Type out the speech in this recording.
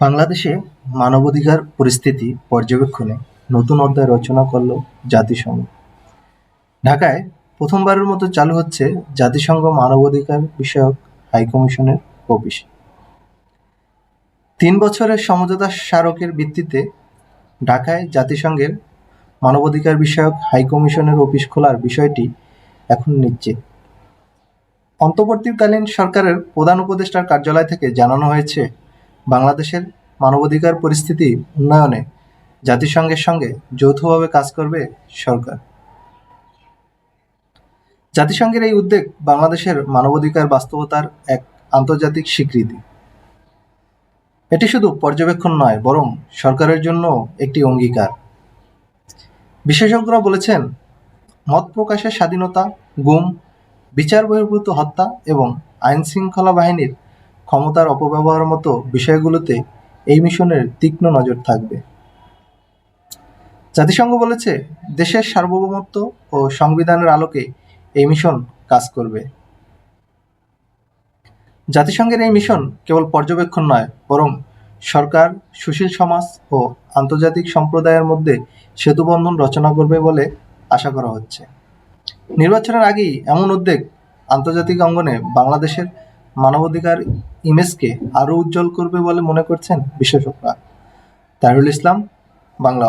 বাংলাদেশে মানবাধিকার পরিস্থিতি পর্যবেক্ষণে নতুন অধ্যায় রচনা করল জাতিসংঘ। ঢাকায় প্রথমবারের মতো চালু হচ্ছে জাতিসংঘ মানবাধিকার বিষয়ক হাইকমিশনের অফিস। তিন বছরের সমঝোতা স্মারকের ভিত্তিতে ঢাকায় জাতিসংঘের মানবাধিকার বিষয়ক হাইকমিশনের অফিস খোলার বিষয়টি এখন নিশ্চিত। অন্তর্বর্তীকালীন সরকারের প্রধান উপদেষ্টার কার্যালয় থেকে জানানো হয়েছে বাংলাদেশের মানবাধিকার পরিস্থিতি উন্নয়নে জাতিসংঘের সঙ্গে যৌথভাবে কাজ করবে সরকার। জাতিসংঘের এই উদ্যোগ বাংলাদেশের মানবাধিকার বাস্তবতার এক আন্তর্জাতিক স্বীকৃতি। এটি শুধু পর্যবেক্ষণ নয়, বরং সরকারের জন্য একটি অঙ্গীকার। বিশেষজ্ঞরা বলেছেন, মত প্রকাশের স্বাধীনতা, গুম, বিচার বহির্ভূত হত্যা এবং আইন শৃঙ্খলা বাহিনীর ক্ষমতার অপব্যবহার মতো বিষয়গুলোতে এই মিশনের তীক্ষ্ণ নজর থাকবে। জাতিসংঘ বলেছে, দেশের সার্বভৌমত্ব ও সংবিধানের আলোকে এই মিশন কাজ করবে। জাতিসংঘের এই মিশন কেবল পর্যবেক্ষণ নয়, বরং সরকার, সুশীল সমাজ ও আন্তর্জাতিক সম্প্রদায়ের মধ্যে সেতুবন্ধন রচনা করবে বলে আশা করা হচ্ছে। নির্বাচনের আগেই এমন উদ্যোগ আন্তর্জাতিক অঙ্গনে বাংলাদেশের মানবাধিকার ইমেজকে আরও উজ্জ্বল করবে বলে মনে করছেন বিশেষজ্ঞরা। তাহিরুল ইসলাম বাংলা